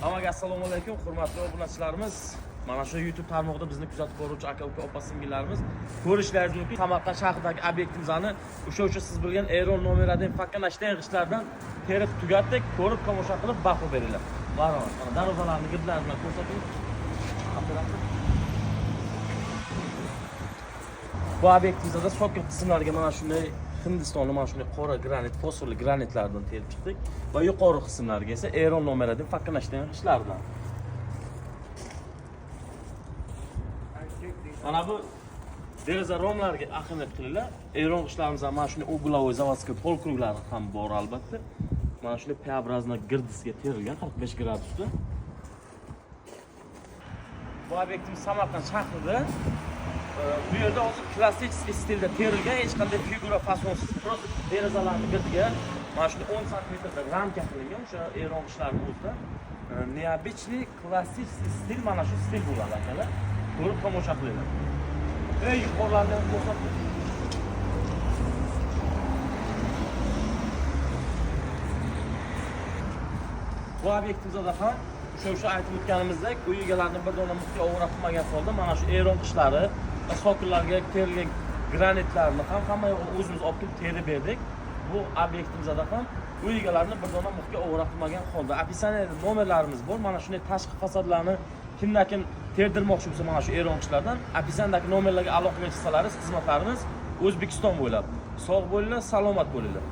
Hammaga assalomu alaykum, hurmatli obunachilarimiz. Mana shu YouTube tarmog'ida bizni kuzatib boruvchi aka-uka opa-singillarimiz ko'rishlaringiz mumkin. Samarqand shahridagi obyektimizni o'sha o'sha siz bilgan Aeron nomer 1 fakkanashdan g'ishlardan terib tugatdik, ko'rib tomosha qilib baho beringlar. Marhamat. Mana darvozalarni gidlarini bilan ko'rsating. Bu obyektimizda soket qismlariga mana shunday Hindistonda mana shunday qora granit, fosforli granitlardan terib chiqdik va yuqori qismlariga esa Aeron nomer 1 fakkanashdan g'ishlardan. Mana bu deraza romlariga ahamiyat qilinglar. Eron qishlarimizda mana shunday угловой заводской polkruglari ham bor albatta. Mana shunday P-образно girdisiga terilgan 45 gradusda. Bu obyektimiz Samarqand shahrida. e, Bu yerda hozir klassik stilda terilgan, hech qanday figura fasonsiz, просто derazalarni girdiga mana shunday 10 santimetrda ramka qilingan o'sha Eron qishlarini o'zida. E, Необычный klassik stil mana shu stil bo'ladi akalar. Ko'rib tomosha qilinglar. Ey yuqorilardan ko'rsatib. Bu obyektimizda ham o'sha o'sha aytib o'tganimizdek uy egalarini bir dona muhtiga ovora qilmagan holda mana shu eron qishlari va sokinlarga terilgan granitlarni ham hamma yo'g'ini o'zimiz olib kelib terib berdik. Bu obyektimizda ham uy egalarini bir dona muhtiga ovora qilmagan holda описаниеda nomerlarimiz bor. Mana shunday tashqi fasadlarni kimda kim terdirmoqchi bo'lsa mana shu eron qishlardan описаниедagi nomerlarga aloqaga chiqsalaringiz xizmatlarimiz O'zbekiston bo'ylab. Sog' bo'linglar, salomat bo'linglar.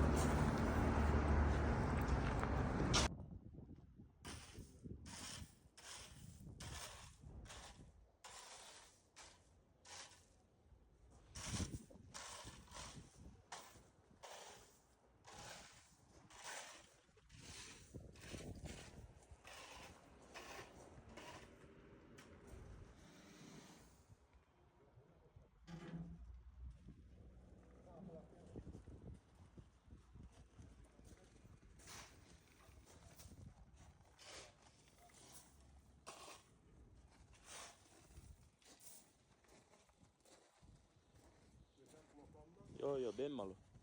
bem, maluco?